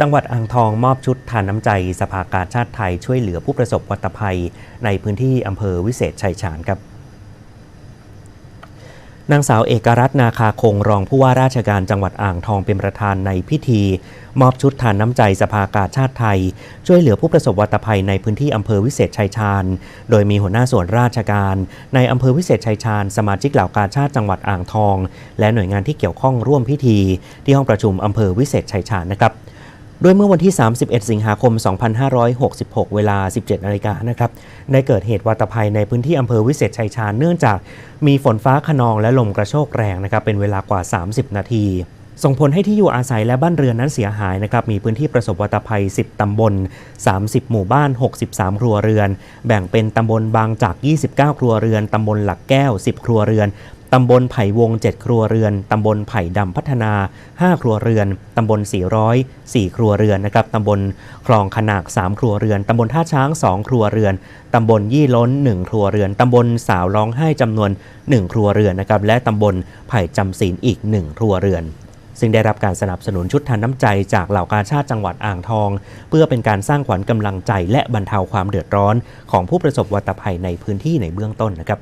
จังหวัดอ่างทองมอบชุดทานน้ำใจสภากาชาติไทยช่วยเหลือผู้ประสบวัตภัย ในพื้นที่อำเภอวิเศษชัยชาญครับนางสาวเอกรัตน์นาคาคงรองผู้ว่าราชการจังหวัดอ่างทองเป็นประธานในพิธี มอบชุดทานน้ำใจสภากาชาติไทย ช่วยเหลือผู้ประสบวัตภัยในพื้นที่อำเภอวิเศษชัยชาญ โดยมีหัวหน้าส่วนราชการ ในอำเภอวิเศษชัยชาญ สมาชิกเหล่ากาชาติจังหวัดอ่างทอง และหน่วยงานที่เกี่ยวข้องร่วมพิธี ที่ห้องประชุมอำเภอวิเศษชัยชาญนะครับ โดยเมื่อวันที่ 31 สิงหาคม 2566 เวลา 17นาฬิกานะครับได้เกิดเหตุวัตภัยในพื้นที่อำเภอวิเศษชัยชาญเนื่องจากมีฝนฟ้าขนองและลมกระโชกแรงนะครับเป็นเวลากว่า 30 นาทีส่งผลให้ที่อยู่อาศัยและบ้านเรือนนั้นเสียหายนะครับ มีพื้นที่ประสบวัตภัย 10 ตำบล 30 หมู่บ้าน 63 ครัวเรือน แบ่งเป็นตำบลบางจาก 29 ครัวเรือน ตำบลหลักแก้ว 10 ครัวเรือน ตำบลไผ่วง 7 ครัวเรือน ตำบลไผ่ดำพัฒนา 5 ครัวเรือน ตำบล 400 4 ครัวเรือนนะครับ ตำบลคลองขนาก 3 ครัวเรือน ตำบลท่าช้าง 2 ครัวเรือน ตำบลยี่ล้น 1 ครัวเรือน ตำบลสาวร้องไห้จำนวน 1 ครัวเรือนนะครับ และตำบลไผ่จำศีลอีก 1 ครัวเรือนซึ่งได้รับการสนับสนุนชุดทานน้ำใจจากเหล่ากาชาติจังหวัดอ่างทอง เพื่อเป็นการสร้างขวัญกำลังใจและบรรเทาความเดือดร้อนของผู้ประสบวัตภัยในพื้นที่ในเบื้องต้นนะครับ